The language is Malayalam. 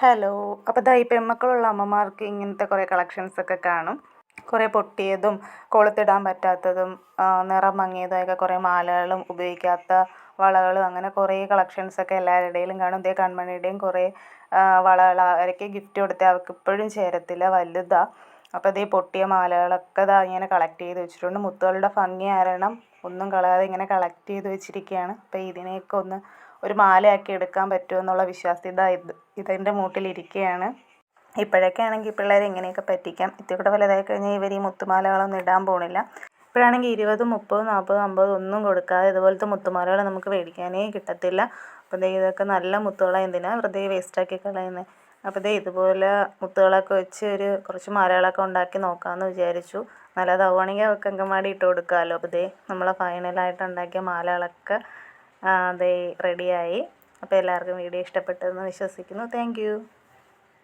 ഹലോ അപ്പോൾ ദാ ഈ പെൺമക്കളുള്ള അമ്മമാർക്ക് ഇങ്ങനത്തെ കുറേ കളക്ഷൻസ് ഒക്കെ കാണും. കുറേ പൊട്ടിയതും കൊളുത്തിടാൻ പറ്റാത്തതും നിറം മങ്ങിയതായൊക്കെ കുറേ മാലകളും ഉപയോഗിക്കാത്ത വളകളും അങ്ങനെ കുറേ കളക്ഷൻസ് ഒക്കെ എല്ലാവരുടെ ഇടയിലും കാണും. ഇതേ കൺമണിയുടെയും കുറേ വളകൾ അവരൊക്കെ ഗിഫ്റ്റ് കൊടുത്ത്. അവർക്ക് ഇപ്പോഴും ചേരത്തില്ല വലുതാണ് അപ്പോൾ ഇതേ പൊട്ടിയ മാലകളൊക്കെ ഇതാ ഇങ്ങനെ കളക്ട് ചെയ്ത് വെച്ചിട്ടുണ്ട്. മുത്തുകളുടെ ഭംഗി ആരണം ഒന്നും കളയാതെ ഇങ്ങനെ കളക്ട് ചെയ്ത് വെച്ചിരിക്കുകയാണ്. അപ്പോൾ ഇതിനെയൊക്കെ ഒന്ന് ഒരു മാലയാക്കി എടുക്കാൻ പറ്റുമോ എന്നുള്ള വിശ്വാസ്യത ഇതാ ഇത് ഇതിന്റെ മൂട്ടിലിരിക്കുകയാണ് ഇപ്പോഴൊക്കെ ആണെങ്കിൽ പിള്ളേരെ എങ്ങനെയൊക്കെ പറ്റിക്കാം. ഇത്തിരി വലുതായി കഴിഞ്ഞാൽ ഇവർ ഈ മുത്തുമാലകളൊന്നും ഇടാൻ പോണില്ല. ഇപ്പോഴാണെങ്കിൽ ഇരുപതും മുപ്പതും നാൽപ്പതും അമ്പതും ഒന്നും കൊടുക്കാതെ ഇതുപോലത്തെ മുത്തുമാലകൾ നമുക്ക് മേടിക്കാനേ കിട്ടത്തില്ല. അപ്പോൾ ഇതൊക്കെ നല്ല മുത്തുകളാണ് എന്തിനാണ് വെറുതെ വേസ്റ്റാക്കി കളയുന്നത് അപ്പോൾ ദേ ഇതുപോലെ മുത്തുകളൊക്കെ വെച്ച് ഒരു കുറച്ച് മാലകളൊക്കെ ഉണ്ടാക്കി നോക്കാമെന്ന് വിചാരിച്ചു. നല്ലതാവുകയാണെങ്കിൽ അവൾക്ക് അങ്കമാടി ഇട്ട് കൊടുക്കാമല്ലോ. അപ്പോൾ ദേ നമ്മളെ ഫൈനലായിട്ട് ഉണ്ടാക്കിയ മാലകളൊക്കെ ദേ റെഡിയായി അപ്പോൾ എല്ലാവർക്കും വീഡിയോ ഇഷ്ടപ്പെട്ടെന്ന് വിശ്വസിക്കുന്നു. താങ്ക്